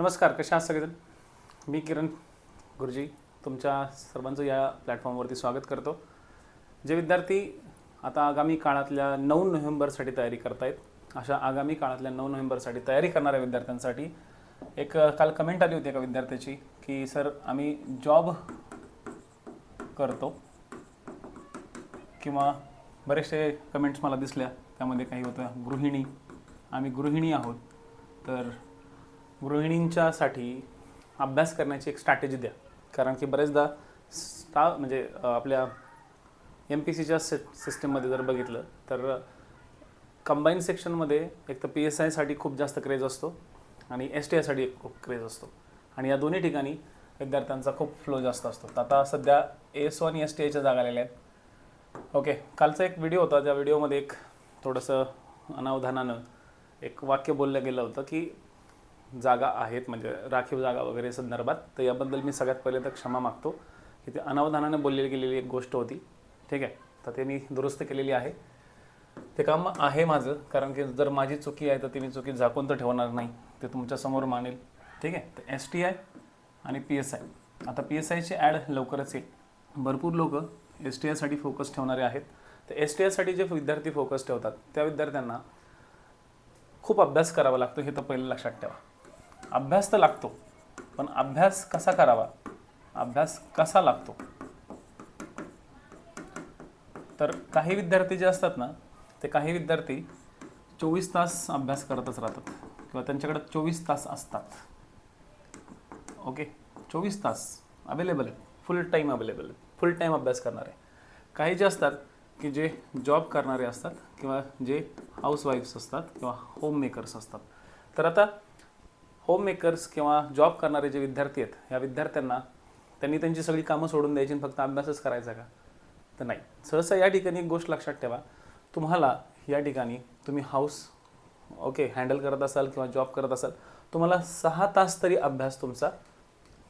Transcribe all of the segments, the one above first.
नमस्कार कशा आहात सगळेजण मी किरण गुरुजी तुमच्या सर्वांचं या प्लॅटफॉर्मवरती स्वागत करतो. जे विद्यार्थी आता आगामी काळातल्या नऊ नोव्हेंबरसाठी तयारी करतायत अशा आगामी काळातल्या नऊ नोव्हेंबरसाठी तयारी करणाऱ्या विद्यार्थ्यांसाठी एक काल कमेंट आली होती एका विद्यार्थ्याची की सर आम्ही जॉब करतो. किंवा बरेचसे कमेंट्स मला दिसल्या त्यामध्ये काही होतं गृहिणी आम्ही गृहिणी आहोत तर गृहिणींच्यासाठी अभ्यास करण्याची एक स्ट्रॅटेजी द्या. कारण की बरेचदा स्टा म्हणजे आपल्या एम पी सीच्या सि सिस्टीममध्ये जर बघितलं तर कंबाईन सेक्शनमध्ये एक तर पी एस आयसाठी खूप जास्त क्रेज असतो आणि एस टी आयसाठी खूप क्रेज असतो. आणि या दोन्ही ठिकाणी विद्यार्थ्यांचा खूप फ्लो जास्त असतो. तर आता सध्या एस ओ आणि एस टी आयच्या जागा आलेल्या आहेत. ओके कालचा एक व्हिडिओ होता. त्या व्हिडिओमध्ये एक थोडंसं अनावधानानं एक वाक्य बोललं गेलं होतं की जागा आहेत म्हणजे राखीव जागा वगैरे संदर्भात. तर याबद्दल मी सगळ्यात पहिले तर क्षमा मागतो की ते अनावधानाने बोललेली गेलेली एक गोष्ट होती. ठीक आहे? तर ते मी दुरुस्त केलेली आहे. ते काम आहे माझं कारण की जर माझी चुकी आहे तर ती मी चुकी झाकून तर ठेवणार नाही. ते तुमच्यासमोर मानेल. ठीक आहे? तर एस टी आय आणि पी एस आय आता पी एस आयची ॲड लवकरच येईल. भरपूर लोक एस टी आयसाठी फोकस ठेवणारे आहेत. तर एस टी आयसाठी जे विद्यार्थी फोकस ठेवतात त्या विद्यार्थ्यांना खूप अभ्यास करावा लागतो हे तर पहिलं लक्षात ठेवा. अभ्यास तर लागतो पण अभ्यास कसा करावा? अभ्यास कसा लागतो? तर काही विद्यार्थी जे असतात ना ते काही विद्यार्थी चोवीस तास अभ्यास करतच राहतात किंवा त्यांच्याकडे चोवीस तास असतात. ओके? चोवीस तास अवेलेबल आहे फुल टाईम अवेलेबल आहे फुल टाईम अभ्यास करणारे. काही जे असतात की जे जॉब करणारे असतात किंवा जे हाऊसवाईफ्स असतात किंवा होम मेकर्स असतात. तर आता होममेकर्स किंवा जॉब करणारे जे विद्यार्थी आहेत या विद्यार्थ्यांना त्यांनी त्यांची सगळी कामं सोडून द्यायची आणि फक्त अभ्यासच करायचा का? तर नाही. सहसा या ठिकाणी एक गोष्ट लक्षात ठेवा. तुम्हाला या ठिकाणी तुम्ही हाऊस ओके हँडल करत असाल किंवा जॉब करत असाल तुम्हाला सहा तास तरी अभ्यास तुमचा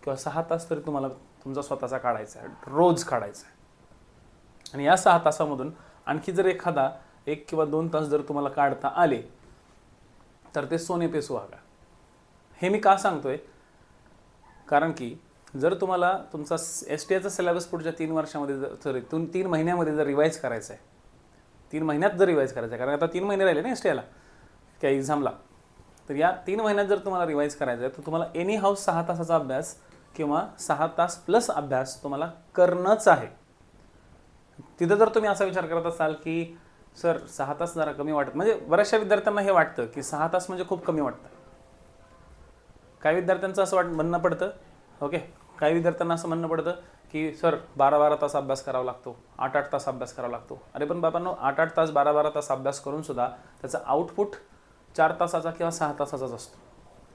किंवा सहा तास तरी तुम्हाला तुमचा स्वतःचा काढायचा आहे. रोज काढायचा आहे. आणि या सहा तासामधून आणखी जर एखादा एक किंवा दोन तास जर तुम्हाला काढता आले तर ते सोने पेसू वागा हे मी का सांगतोय? कारण की जर तुम्हाला तुमचा एस टी आयचा सिलेबस पुढच्या तीन वर्षामध्ये जर सॉरी तुम तीन महिन्यामध्ये जर रिवाईज करायचं आहे तीन महिन्यात जर रिवाईज करायचं आहे कारण आता तीन महिने राहिले ना एस टी आयला त्या एक्झामला तर या तीन महिन्यात जर तुम्हाला रिवाईज करायचं आहे तर तुम्हाला एनी हाऊस सहा तासाचा अभ्यास किंवा सहा तास प्लस अभ्यास तुम्हाला करणंच आहे. तिथं जर तुम्ही असा विचार करत असाल की सर सहा तास जरा कमी वाटत म्हणजे बऱ्याचशा विद्यार्थ्यांना हे वाटतं की सहा तास म्हणजे खूप कमी वाटतं. काही विद्यार्थ्यांचं असं वाट म्हणणं पडतं ओके काही विद्यार्थ्यांना असं म्हणणं पडतं की सर बारा बारा तास अभ्यास करावा लागतो आठ आठ तास अभ्यास करावा लागतो. अरे पण बाबांनो आठ आठ तास बारा बारा तास अभ्यास करून सुद्धा त्याचा आउटपुट चार तासाचा किंवा सहा तासाचाच असतो.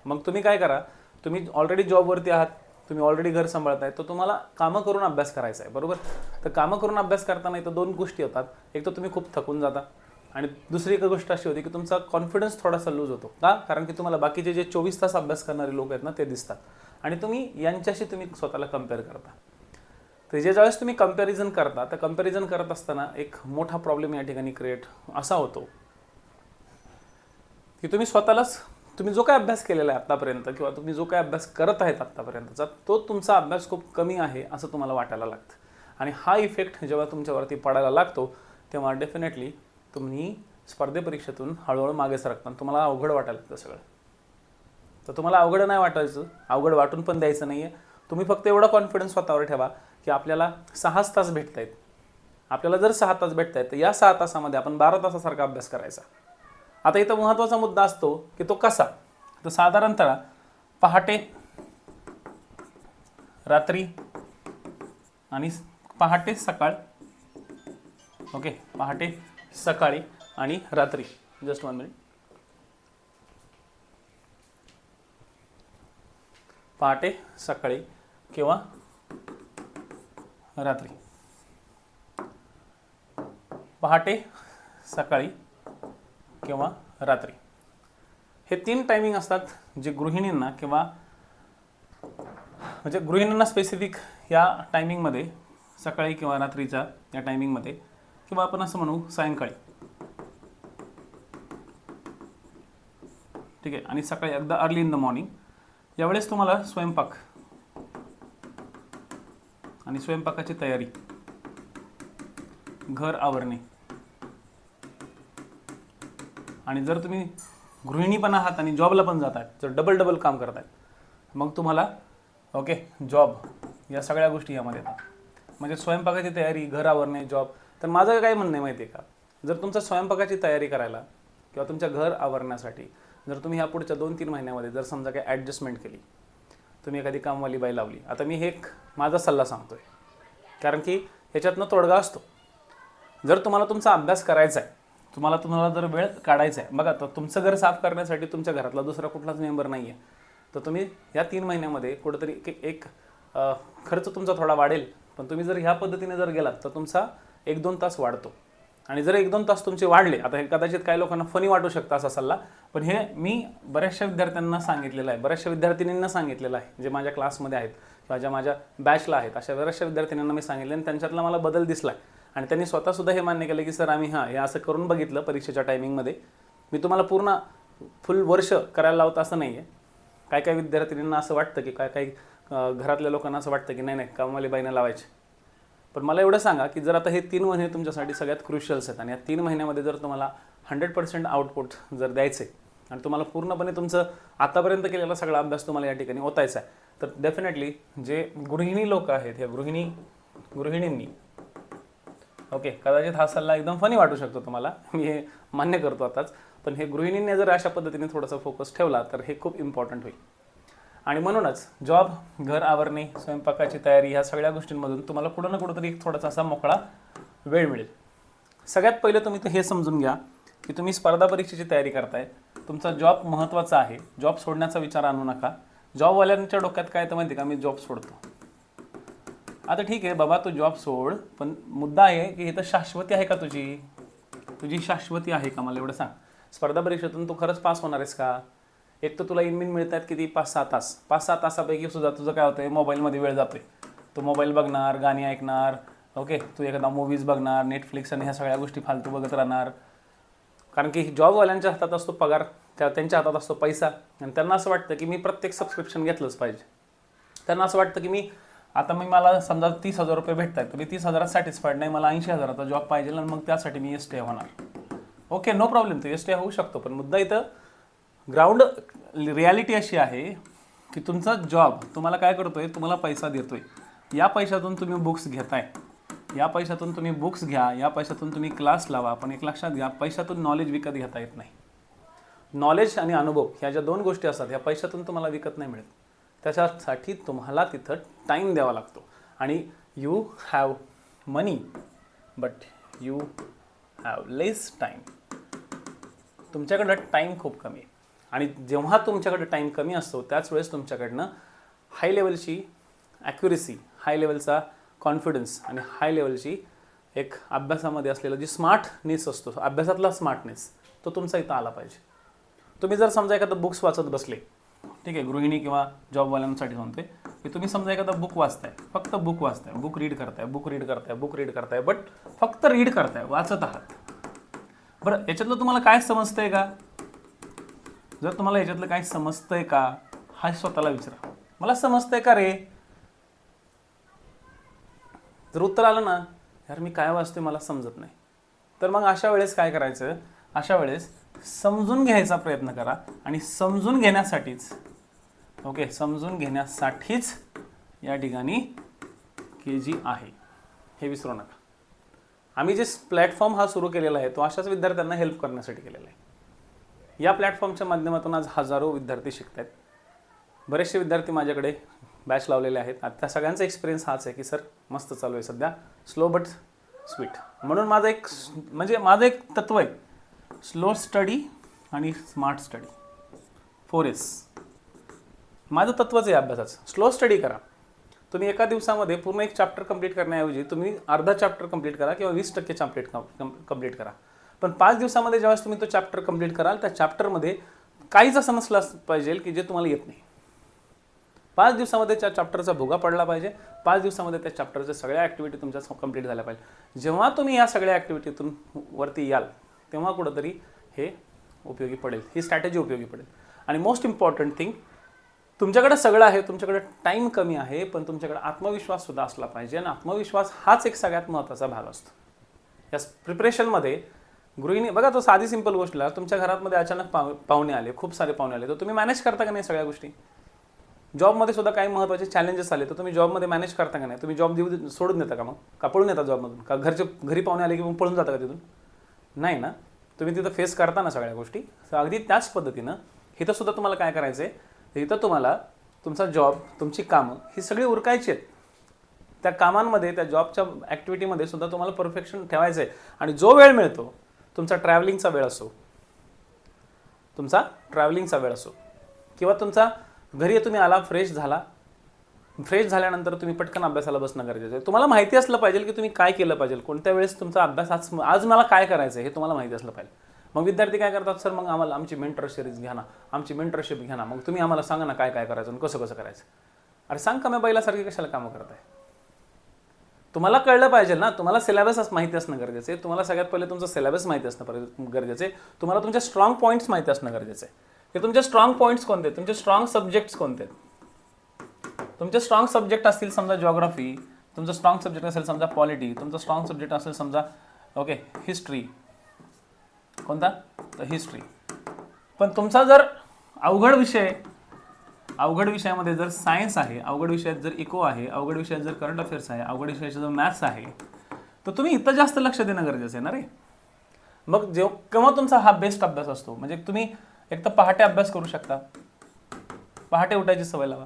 मग तुम्ही काय करा तुम्ही ऑलरेडी जॉबवरती आहात तुम्ही ऑलरेडी घर सांभाळताय तर तुम्हाला कामं करून अभ्यास करायचा आहे बरोबर? तर कामं करून अभ्यास करताना इथं दोन गोष्टी होतात. एक तर तुम्ही खूप थकून जाता आणि दुसरी एक गोष्ट अशी होती की तुमचा कॉन्फिडन्स थोडासा लूज होतो. का? कारण की तुम्हाला बाकीचे जे चोवीस तास अभ्यास करणारे लोक आहेत ना ते दिसतात. आणि तुम्ही यांच्याशी तुम्ही स्वतःला कंपेअर करता. तर ज्या ज्यावेळेस तुम्ही कंपॅरिझन करता तर कंपॅरिझन करत असताना एक मोठा प्रॉब्लेम या ठिकाणी क्रिएट असा होतो की तुम्ही स्वतःलाच तुम्ही जो काय अभ्यास केलेला आहे आत्तापर्यंत किंवा तुम्ही जो काय अभ्यास करत आहेत आत्तापर्यंतचा तो तुमचा अभ्यास खूप कमी आहे असं तुम्हाला वाटायला लागतं. आणि हा इफेक्ट जेव्हा तुमच्यावरती पडायला लागतो तेव्हा डेफिनेटली तुम्ही स्पर्धेपरीक्षेतून हळूहळू मागे सरकता तुम्हाला अवघड वाटायला लागतं सगळं. तर तुम्हाला अवघड नाही वाटायचं. अवघड वाटून पण द्यायचं नाही आहे तुम्ही फक्त एवढा कॉन्फिडन्स स्वतःवर ठेवा की आपल्याला सहाच तास भेटत आहेत आपल्याला जर सहा तास भेटत आहेत तर या सहा तासामध्ये आपण बारा तासासारखा अभ्यास करायचा. आता इथं महत्त्वाचा मुद्दा असतो की तो कसा? तर साधारणतः पहाटे रात्री आणि पहाटे सकाळ. ओके पहाटे सकाळी आणि रात्री. जस्ट वन मिनिट पहाटे सकाळी किंवा रात्री. पहाटे सकाळी किंवा रात्री. हे तीन टायमिंग असतात जे गृहिणींना किंवा म्हणजे गृहिणींना स्पेसिफिक या टायमिंगमध्ये सकाळी किंवा रात्रीच्या या टायमिंगमध्ये किंवा आपण असं म्हणू सायंकाळी. ठीक आहे? आणि सकाळी एकदा अर्ली इन द मॉर्निंग यावेळेस तुम्हाला स्वयंपाक आणि स्वयंपाकाची तयारी. घर आवरणे. आणि जर तुम्ही गृहिणी पण आहात आणि जॉबला पण जात आहेत जर डबल डबल काम करत आहेत मग तुम्हाला ओके जॉब या सगळ्या गोष्टी यामध्ये येतात. म्हणजे स्वयंपाकाची तयारी घर आवरणे जॉब तर माझं काय म्हणणं आहे माहिती आहे का? जर तुमचा स्वयंपाकाची तयारी करायला किंवा तुमच्या घर आवरण्यासाठी जर तुम्ही ह्या पुढच्या दोन तीन महिन्यामध्ये जर समजा काही ॲडजस्टमेंट केली तुम्ही एखादी कामवाली बाई लावली आता मी हे एक माझा सल्ला सांगतो आहे कारण की ह्याच्यातनं तोडगा असतो. जर तुम्हाला तुमचा अभ्यास करायचा आहे तुम्हाला तुम्हाला जर वेळ काढायचा आहे बघा तर तुमचं घर साफ करण्यासाठी तुमच्या घरातला दुसरा कुठलाच मेंबर नाही आहे तर तुम्ही या तीन महिन्यामध्ये कुठंतरी एक एक खर्च तुमचा थोडा वाढेल. पण तुम्ही जर ह्या पद्धतीने जर गेलात तर तुमचा एक दोन तास वाढतो. आणि जर एक दोन तास तुमचे वाढले आता हे कदाचित काही लोकांना फनी वाटू शकता असा सल्ला पण हे मी बऱ्याचशा विद्यार्थ्यांना सांगितलेलं आहे बऱ्याचशा विद्यार्थिनींना सांगितलेलं आहे जे माझ्या क्लासमध्ये आहेत किंवा ज्या माझ्या बॅचला आहेत अशा बऱ्याचशा विद्यार्थिनींना मी सांगितलं आणि त्यांच्यातला मला बदल दिसला आहे आणि त्यांनी स्वतःसुद्धा हे मान्य केलं की सर आम्ही हां हे असं करून बघितलं परीक्षेच्या टायमिंगमध्ये मी तुम्हाला पूर्ण फुल वर्ष करायला लावतं असं नाही आहे काय काय विद्यार्थिनींना असं वाटतं की काय काही घरातल्या लोकांना असं वाटतं की नाही नाही कामवाली बाईनं लावायचे. पण मला एवढं सांगा की जर आता हे तीन महिने तुमच्यासाठी सगळ्यात क्रुशियल्स आहेत आणि या तीन महिन्यामध्ये जर तुम्हाला हंड्रेड पर्सेंट आउटपुट जर द्यायचे आणि तुम्हाला पूर्णपणे तुमचं आतापर्यंत केलेला सगळा अभ्यास तुम्हाला या ठिकाणी ओतायचा आहे तर डेफिनेटली जे गृहिणी लोक आहेत ह्या गृहिणी गृहिणींनी ओके कदाचित हा सल्ला एकदम फनी वाटू शकतो तुम्हाला. मी हे मान्य करतो आताच. पण हे गृहिणींनी जर अशा पद्धतीने थोडासा फोकस ठेवला तर हे खूप इम्पॉर्टंट होईल. आणि म्हणूनच जॉब घर आवरणे स्वयंपाकाची तयारी ह्या सगळ्या गोष्टींमधून तुम्हाला कुठं ना कुठंतरी एक थोडासा असा मोकळा वेळ मिळेल. सगळ्यात पहिले तुम्ही तर हे समजून घ्या की तुम्ही स्पर्धा परीक्षेची तयारी करताय. तुमचा जॉब महत्त्वाचा आहे. जॉब सोडण्याचा विचार आणू नका. जॉबवाल्यांच्या डोक्यात काय तर माहिती का? मी जॉब सोडतो. आता ठीक आहे बाबा तू जॉब सोड पण मुद्दा आहे की इथं शाश्वती आहे का तुझी? तुझी शाश्वती आहे का? मला एवढं सांग. स्पर्धा परीक्षेतून तू खरंच पास होणार आहेस का? एक तर तुला इनमिन मिळत आहेत किती? पाच सहा तास. पाच सहा तासापैकी सुद्धा तुझं काय होतंय? मोबाईलमध्ये वेळ जातोय. तू मोबाईल बघणार गाणी ऐकणार ओके? तू एखादा मूवीज बघणार नेटफ्लिक्स आणि ह्या सगळ्या गोष्टी फालतू बघत राहणार. कारण की जॉबवाल्यांच्या हातात असतो पगार त्या त्यांच्या हातात असतो पैसा. आणि त्यांना असं वाटतं की मी प्रत्येक सबस्क्रिप्शन घेतलंच पाहिजे. त्यांना असं वाटतं की मी आता मी मला समजा तीस हजार रुपये भेटत आहेत तर मी तीस हजारात सॅटिस्फाईड नाही मला ऐंशी हजाराचा जॉब पाहिजे आणि मग त्यासाठी मी एस टी होणार. ओके नो प्रॉब्लेम तो एस टी होऊ शकतो पण मुद्दा इथं ग्राउंड रियालिटी अशी आहे की तुमचा जॉब तुम्हाला काय करतो आहे तुम्हाला पैसा देतो आहे या पैशातून तुम्ही बुक्स घेताय. या पैशातून तुम्ही बुक्स घ्या या पैशातून तुम्ही क्लास लावा पण एक लक्षात घ्या पैशातून नॉलेज विकत घेता येत नाही. नॉलेज आणि अनुभव ह्या ज्या दोन गोष्टी असतात ह्या पैशातून तुम्हाला विकत नाही मिळत. त्याच्यासाठी तुम्हाला तिथं टाईम द्यावा लागतो. आणि you have money but you have less time तुमच्याकडं टाईम खूप कमी आहे. आणि जेव्हा तुमच्याकडे टाईम कमी असतो त्याच वेळेस तुमच्याकडनं हाय लेवलची ॲक्युरेसी हाय लेवलचा कॉन्फिडन्स आणि हाय लेवलची एक अभ्यासामध्ये असलेला जी स्मार्टनेस असतो अभ्यासातला स्मार्टनेस तो तुमचा इथं आला पाहिजे. तुम्ही जर समजा एखादं बुक्स वाचत बसले ठीक आहे गृहिणी किंवा जॉबवाल्यांसाठी सांगतोय की तुम्ही समजा एखादा बुक वाचताय फक्त बुक वाचताय बुक रीड करताय बुक रीड करताय बुक रीड करताय बट फक्त रीड करताय वाचत आहात. बरं याच्यातलं तुम्हाला काय समजतंय का? जर तुम्हाला याच्यातलं काही समजतंय का हा स्वतःला विचारा. मला समजतंय का रे? जर उत्तर आलं ना यार मी काय वाचतोय मला समजत नाही. तर मग अशा वेळेस काय करायचं? अशा वेळेस समजून घ्यायचा प्रयत्न करा आणि समजून घेण्यासाठीच ओके समजून घेण्यासाठीच या ठिकाणी के जी आहे. हे विसरू नका. आम्ही जे प्लॅटफॉर्म हा सुरू केलेला आहे तो अशाच विद्यार्थ्यांना हेल्प करण्यासाठी केलेला आहे. या प्लॅटफॉर्मच्या माध्यमातून आज हजारो विद्यार्थी शिकत आहेत बरेचसे विद्यार्थी माझ्याकडे बॅच लावलेले आहेत. आता सगळ्यांचा एक्सपिरियन्स हाच आहे की सर मस्त चालू आहे सध्या. स्लो बट स्वीट म्हणून माझं एक म्हणजे माझं एक तत्व आहे. स्लो स्टडी आणि स्मार्ट स्टडी फोर एस माझं तत्वच आहे अभ्यासाचं. स्लो स्टडी करा. तुम्ही एका दिवसामध्ये पूर्ण एक चॅप्टर कंप्लीट करण्याऐवजी तुम्ही अर्धा चॅप्टर कंप्लीट करा किंवा वीस टक्के चॅप्टर कंप्लीट करा. पण पाच दिवसामध्ये ज्यावेळेस तुम्ही तो चॅप्टर कंप्लीट कराल त्या चॅप्टरमध्ये काहीच असं नसलं पाहिजे की जे तुम्हाला येत नाही. पाच दिवसामध्ये त्या चॅप्टरचा भुगा पडला पाहिजे. पाच दिवसामध्ये त्या चॅप्टरच्या सगळ्या ॲक्टिव्हिटी तुमच्या कंप्लीट झाल्या पाहिजे. जेव्हा तुम्ही या सगळ्या ॲक्टिव्हिटीतून वरती याल तेव्हा कुठंतरी हे उपयोगी पडेल. ही स्ट्रॅटेजी उपयोगी पडेल. आणि मोस्ट इम्पॉर्टंट थिंग तुमच्याकडे सगळं आहे तुमच्याकडे टाईम कमी आहे पण तुमच्याकडे आत्मविश्वास सुद्धा असला पाहिजे. आणि आत्मविश्वास हाच एक सगळ्यात महत्त्वाचा भाग असतो. या प्रिपरेशनमध्ये गृहिणी बघा तो साधी सिंपल गोष्टला तुमच्या घरामध्ये अचानक पा पाहुणे आले खूप सारे पाहुणे आले. तर तुम्ही मॅनेज करता का नाही सगळ्या गोष्टी? जॉबमध्ये सुद्धा काही महत्त्वाचे चॅलेंजेस आले तर तुम्ही जॉबमध्ये मॅनेज करता का नाही? तुम्ही जॉब देऊ सोडून देता का मग? का पळून येता जॉबमधून का घरचे घरी पाहुणे आले की मग पळून जाता का तिथून? नाही ना. तुम्ही तिथं फेस करता ना सगळ्या गोष्टी. तर अगदी त्याच पद्धतीनं इथं सुद्धा तुम्हाला काय करायचं आहे इथं तुम्हाला तुमचा जॉब तुमची कामं ही सगळी उरकायची आहेत. त्या कामांमध्ये त्या जॉबच्या ॲक्टिव्हिटीमध्ये सुद्धा तुम्हाला परफेक्शन ठेवायचं आहे आणि जो वेळ मिळतो तुमचा ट्रॅव्हलिंगचा वेळ असो. तुमचा ट्रॅव्हलिंगचा वेळ असो. किंवा तुमचा घरी तुम्ही आला फ्रेश झाला. फ्रेश झाल्यानंतर तुम्ही पटकन अभ्यासाला बसणं गरजेचं आहे. तुम्हाला माहिती असलं पाहिजे की तुम्ही काय केलं पाहिजे. कोणत्या वेळेस तुमचा अभ्यास आज आज मला काय करायचं आहे हे तुम्हाला माहिती असलं पाहिजे. मग विद्यार्थी काय करतात? सर मग आम्हाला आमची मेंटर सिरीज घ्या ना. आमची मेंटरशिप घ्या ना. मग तुम्ही आम्हाला सांगा ना काय काय करायचं आणि कसं कसं करायचं. अरे सांग का मी बैलासारखी कशाला कामं करताय? तुम्हाला कळलं पाहिजे ना तुम्हाला सिलेबस माहिती असणं गरजेचं आहे. तुम्हाला सगळ्यात पहिले तुमचं सिलेबस माहिती असणं गरजेचं आहे. तुम्हाला तुमच्या स्ट्रॉंग पॉईंट्स माहिती असणं गरजेचं आहे. ते तुमचे स्ट्रॉंग पॉईंट्स कोणते आहेत? तुमचे स्ट्रॉंग सब्जेक्ट्स कोणते आहेत? तुमचे स्ट्रॉंग सब्जेक्ट असतील समजा जॉग्राफी तुमचं स्ट्रॉंग सब्जेक्ट असेल समजा पॉलिटी तुमचं स्ट्रॉंग सब्जेक्ट असेल समजा ओके हिस्ट्री कोणता? तर हिस्ट्री पण तुमचा जर अवघड विषय अवघड विषयामध्ये जर सायन्स आहे अवघड विषयात जर इको आहे अवघड विषयात जर करंट अफेअर्स आहे अवघड विषयाचा जर मॅथ्स आहे तर तुम्ही इथं जास्त लक्ष देणं गरजेचं आहे ना रे? मग जेव केव्हा तुमचा हा बेस्ट अभ्यास असतो? म्हणजे तुम्ही एक तर पहाटे अभ्यास करू शकता. पहाटे उठायची सवय लावा.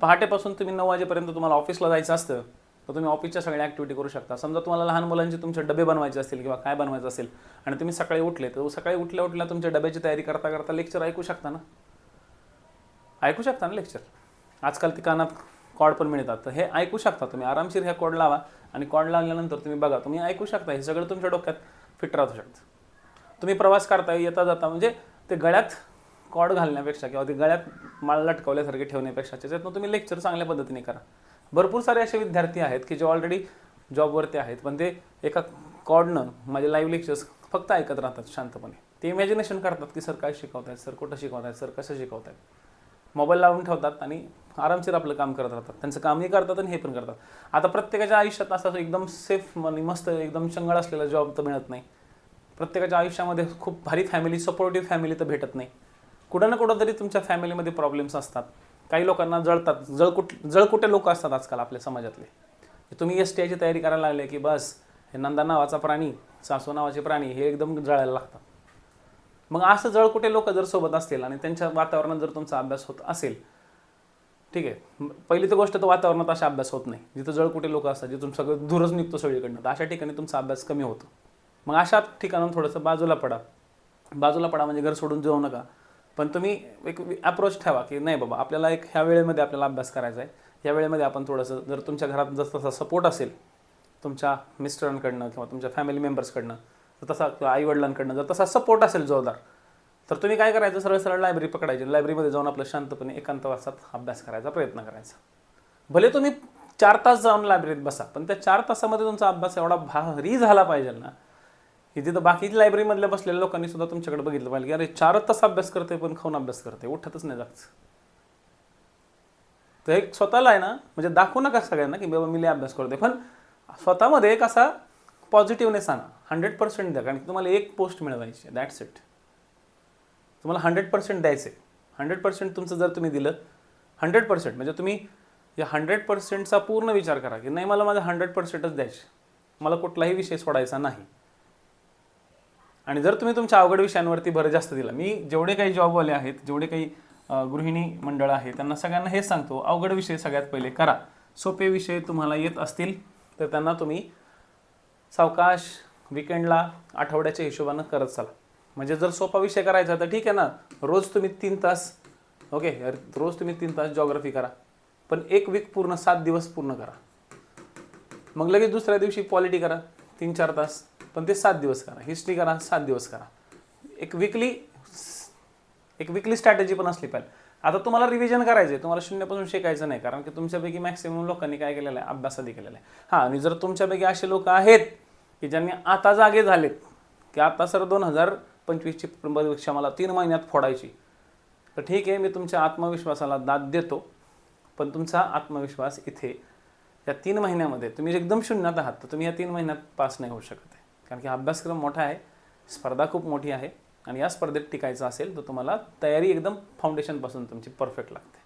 पहाटेपासून तुम्ही नऊ वाजेपर्यंत तुम्हाला ऑफिसला जायचं असतं तर तुम्ही ऑफिसच्या सगळ्या ॲक्टिव्हिटी करू शकता. समजा तुम्हाला लहान मुलांचे तुमचे डबे बनवायचे असतील किंवा काय बनवायचं असेल आणि तुम्ही सकाळी उठले तर सकाळी उठल्या उठल्या तुमच्या डब्याची तयारी करता करता लेक्चर ऐकू शकता ना? ऐकू शकता ना लेक्चर आजकाल ती कानात कॉड पण मिळतात. तर हे ऐकू शकता तुम्ही. आरामशीर ह्या कॉड लावा आणि कॉड लावल्यानंतर तुम्ही बघा. तुम्ही ऐकू शकता. हे सगळं तुमच्या डोक्यात फिट राहू शकतं. तुम्ही प्रवास करता येता जाता म्हणजे ते गळ्यात कॉड घालण्यापेक्षा किंवा ते गळ्यात माळ लटकवल्यासारखे ठेवण्यापेक्षा त्याच्यातनं तुम्ही लेक्चर चांगल्या पद्धतीने करा. भरपूर सारे असे विद्यार्थी आहेत की जे ऑलरेडी जॉबवरती आहेत पण ते एका कॉडनं माझे लाईव्ह लेक्चर्स फक्त ऐकत राहतात शांतपणे. ते इमॅजिनेशन करतात की सर काय शिकवत आहेत सर कुठं शिकवत आहेत सर कसं शिकवत आहेत मोबाईल लावून ठेवतात आणि आरामशीर आपलं काम करत राहतात. त्यांचं कामही करतात आणि हे पण करतात. आता प्रत्येकाच्या आयुष्यात असं एकदम सेफ आणि मस्त एकदम चंगळ असलेला जॉब तर मिळत नाही. प्रत्येकाच्या आयुष्यामध्ये खूप भारी फॅमिली सपोर्टिव्ह फॅमिली तर भेटत नाही. कुठं ना कुठं तरी तुमच्या फॅमिलीमध्ये प्रॉब्लेम्स असतात. काही लोकांना जळतात. जळकुट जळकुटे लोक असतात आजकाल आपल्या समाजातले? तुम्ही एस टी आयची तयारी करायला लागले की बस हे नंदा नावाचा प्राणी सासू नावाचे प्राणी हे एकदम जळायला लागतात. मग असं जळकुटे लोक जर सोबत असतील आणि त्यांच्या वातावरणात जर तुमचा अभ्यास होत असेल ठीक आहे पहिली तर गोष्ट तर वातावरणात असा अभ्यास होत नाही. जिथं जळकुटे लोक असतात जिथून सगळं दूरच निघतो सगळीकडनं तर अशा ठिकाणी तुमचा अभ्यास कमी होतो. मग अशा ठिकाणून थोडंसं बाजूला पडा. बाजूला पडा म्हणजे घर सोडून जाऊ नका. पण तुम्ही एक अप्रोच ठेवा की नाही बाबा आपल्याला एक ह्या वेळेमध्ये आपल्याला अभ्यास करायचा आहे. या वेळेमध्ये आपण थोडंसं जर तुमच्या घरात जसं तसा सपोर्ट असेल तुमच्या मिस्टरांकडनं किंवा तुमच्या फॅमिली मेंबर्सकडनं तर तसा आई वडिलांकडनं जर तसा सपोर्ट असेल जोरदार तर तुम्ही काय करायचं? सरळ सरळ लायब्ररी पकडायची. लायब्ररीमध्ये जाऊन आपलं शांतपणे एकांतवासात अभ्यास करायचा प्रयत्न करायचा. भले तुम्ही चार तास जाऊन लायब्ररीत बसा पण त्या चार तासामध्ये तुमचा अभ्यास एवढा भारी झाला पाहिजे ना की तिथं बाकी लायब्ररीमधल्या बसलेल्या लोकांनी सुद्धा तुमच्याकडे बघितलं पाहिजे की अरे चारच तास अभ्यास करते पण खाऊन अभ्यास करते उठतच नाही जागच. तर एक स्वतःला आहे ना म्हणजे दाखवू नका सगळ्यांना की बाबा मी लय अभ्यास करते पण स्वतःमध्ये एक असा पॉझिटिव्हनेस आणा हंड्रेड पर्सेंट द्या कारण की तुम्हाला एक पोस्ट मिळवायची दॅट्स इट तुम्हाला हंड्रेड पर्सेंट द्यायचं आहे हंड्रेड पर्सेंट तुमचं जर तुम्ही दिलं हंड्रेड पर्सेंट म्हणजे तुम्ही या हंड्रेड पर्सेंटचा पूर्ण विचार करा की नाही मला माझं हंड्रेड पर्सेंटच द्यायचे मला कुठलाही विषय सोडायचा नाही. आणि जर तुम्ही तुमच्या अवघड विषयांवरती भर जास्त दिला मी जेवढे काही जॉबवाले आहेत जेवढे काही गृहिणी मंडळ आहे त्यांना सगळ्यांना हेच सांगतो अवघड विषय सगळ्यात पहिले करा. सोपे विषय तुम्हाला येत असतील तर त्यांना तुम्ही सावकाश विकेंडला आठवड्याच्या हिशोबानं करत चाला. म्हणजे जर सोपा विषय करायचा तर ठीक आहे ना रोज तुम्ही तीन तास ओके रोज तुम्ही तीन तास जॉग्राफी करा. पण एक वीक पूर्ण सात दिवस पूर्ण करा. मग लगेच दुसऱ्या दिवशी पॉलिटी करा तीन चार तास पण ते सात दिवस करा. हिस्ट्री करा सात दिवस करा. एक विकली एक विकली स्ट्रॅटेजी पण असली पाहिजे. आता तुम्हाला रिव्हिजन करायचं आहे तुम्हाला शून्यापासून शिकायचं नाही कारण की तुमच्यापैकी मॅक्सिमम लोकांनी काय केलेलं आहे? अभ्यास आधी केलेला आहे. हां आणि जर तुमच्यापैकी असे लोक आहेत की ज्यांनी आता जागे झालेत की आता सर दोन हजार पंचवीसची परीक्षा मला तीन महिन्यात फोडायची. तर ठीक आहे मी तुमच्या आत्मविश्वासाला दाद देतो पण तुमचा आत्मविश्वास इथे या तीन महिन्यामध्ये तुम्ही एकदम शून्यात आहात तर तुम्ही या तीन महिन्यात पास नाही होऊ शकत आहे. कारण की अभ्यासक्रम मोठा आहे स्पर्धा खूप मोठी आहे आणि या स्पर्धेत टिकायचं असेल तर तुम्हाला तयारी एकदम फाउंडेशनपासून तुमची परफेक्ट लागते.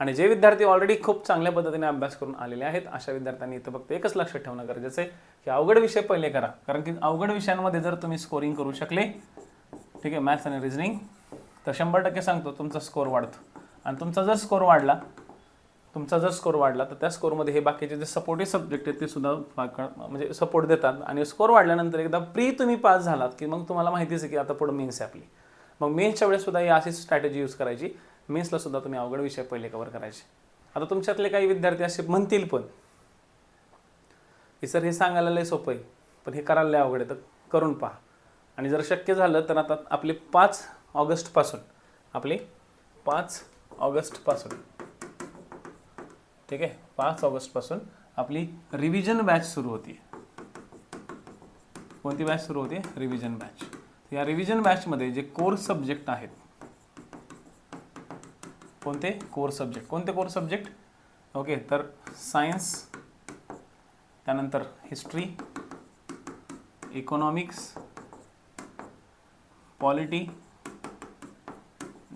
आणि जे विद्यार्थी ऑलरेडी खूप चांगल्या पद्धतीने अभ्यास करून आलेले आहेत अशा विद्यार्थ्यांनी इथं फक्त एकच लक्षात ठेवणं गरजेचं आहे की अवघड विषय पहिले करा. कारण की अवघड विषयांमध्ये जर तुम्ही स्कोरिंग करू शकले ठीक आहे मॅथ्स आणि रिझनिंग तर शंभर टक्के सांगतो तुमचा स्कोर वाढतो. आणि तुमचा जर स्कोर वाढला तुमचा जर स्कोर वाढला तर त्या स्कोरमध्ये हे बाकीचे जे सपोर्टिव्ह सब्जेक्ट आहेत ते सुद्धा म्हणजे सपोर्ट देतात. आणि स्कोर वाढल्यानंतर एकदा प्री तुम्ही पास झालात की मग तुम्हाला माहितीच आहे की आता पुढं मेन्स आहे आपली. मग मेन्सच्या वेळेस सुद्धा ही अशीच स्ट्रॅटेजी यूज करायची मेन्सला सुद्धा तुम्ही अवघड विषय पहिले कव्हर करायचे. आता तुमच्यातले काही विद्यार्थी असे म्हणतील पण. की सर हे सांगायला लय सोपं आहे पण हे करायला लय अवघड आहे तर करून पहा. आणि जर शक्य झालं तर आता आपले पाच ऑगस्टपासून आपले पाच ऑगस्टपासून ठीक आहे? पाच ऑगस्टपासून आपली रिव्हिजन बॅच सुरू होती कोणती बॅच सुरू होते रिव्हिजन बॅच या रिव्हिजन बॅचमध्ये जे कोर्स सब्जेक्ट आहेत कोणते? कोर सब्जेक्ट कोणते कोर सब्जेक्ट ओके तर सायन्स त्यानंतर हिस्ट्री इकॉनॉमिक्स पॉलिटी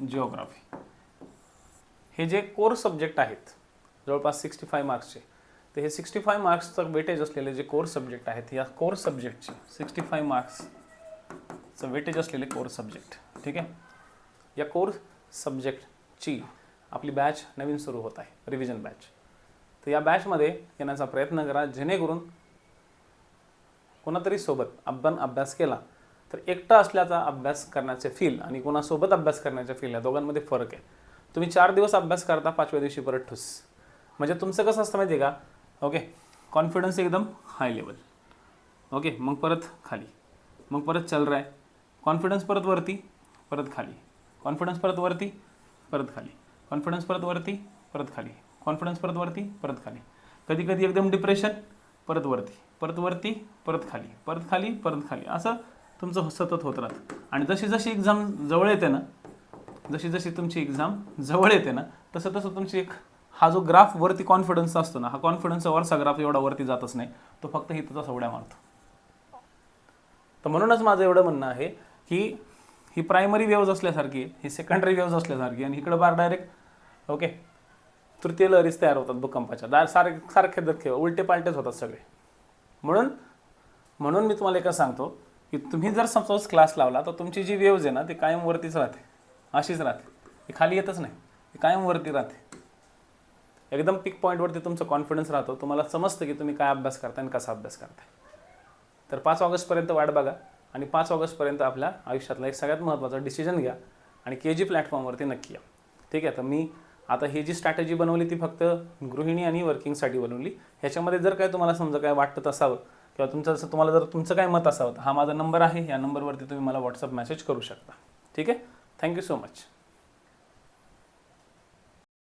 जिओग्राफी हे जे कोर सब्जेक्ट आहेत जवळपास सिक्स्टी फाय मार्क्सचे तर हे सिक्स्टी फाय मार्क्सचं वेटेज असलेले जे कोर सब्जेक्ट आहेत या कोर सब्जेक्टचे सिक्स्टी फाय मार्क्सचं वेटेज असलेले कोर सब्जेक्ट ठीक आहे? या कोर सब्जेक्टची आपली बॅच नवीन सुरू होत आहे रिव्हिजन बॅच तर या बॅचमध्ये येण्याचा प्रयत्न करा जेणेकरून कोणातरी सोबत आपण अभ्यास केला तर एकटा असल्याचा अभ्यास करण्याचे फील आणि कोणासोबत अभ्यास करण्याचे फील या दोघांमध्ये फरक आहे. तुम्ही चार दिवस अभ्यास करता पाचव्या दिवशी परत ठुस. म्हणजे तुमचं कसं असतं माहिती आहे का? ओके कॉन्फिडन्स एकदम हाय लेवल ओके मग परत खाली. मग परत चल रहा है. कॉन्फिडन्स परत वरती परत खाली. कॉन्फिडन्स परत वरती परत खाली. कॉन्फिडन्स परत वरती परत खाली. कॉन्फिडन्स परत वरती परत खाली. कधी कधी एकदम डिप्रेशन परत वरती. परत वरती परत खाली. परत खाली परत खाली. असं तुमचं सतत होत राहतं. आणि जशी जशी एक्झाम जवळ येते ना जशी जशी तुमची एक्झाम जवळ येते ना तसं तसं तुमची एक हा जो ग्राफ वरती कॉन्फिडन्स असतो ना हा कॉन्फिडन्सचा वरचा ग्राफ एवढा वरती जातच नाही. तो फक्त ही तुझा उड्या मारतो. तर म्हणूनच माझं एवढं म्हणणं आहे की ही प्रायमरी वेव्ज असल्यासारखी आहे, ही सेकंडरी वेव्ज असल्यासारखी आणि इकडं बार डायरेक्ट ओके? तृतीय लहरीच तयार होतात भूकंपाच्या. दार सार सारखे धक्के उलटे पालटेच होतात सगळे. म्हणून म्हणून मी तुम्हाला एकच सांगतो की तुम्ही जर सपोज क्लास लावला तर तुमची जी वेव्ज आहे ना ती कायम वरतीच राहते. अशीच राहते. ती खाली येतच नाही. ती कायम वरती राहते. एकदम पिक पॉईंटवरती तुमचं कॉन्फिडन्स राहतो. तुम्हाला समजतं की तुम्ही काय अभ्यास करताय आणि कसा अभ्यास करताय. तर पाच ऑगस्टपर्यंत वाट बघा आणि पाच ऑगस्टपर्यंत आपल्या आयुष्यातला एक सगळ्यात महत्त्वाचा डिसिजन घ्या आणि के जी प्लॅटफॉर्मवरती नक्की या. ठीक आहे? तर मी आता ही जी स्ट्रॅटेजी बनवली ती फक्त गृहिणी आणि वर्किंगसाठी बनवली. ह्याच्यामध्ये जर काय तुम्हाला समजा काय वाटत असावं किंवा तुमचं जसं तुम्हाला जर तुमचं काय मत असावं हा माझा नंबर आहे. या नंबरवरती तुम्ही मला व्हॉट्सअप मेसेज करू शकता. ठीक आहे? Thank you so much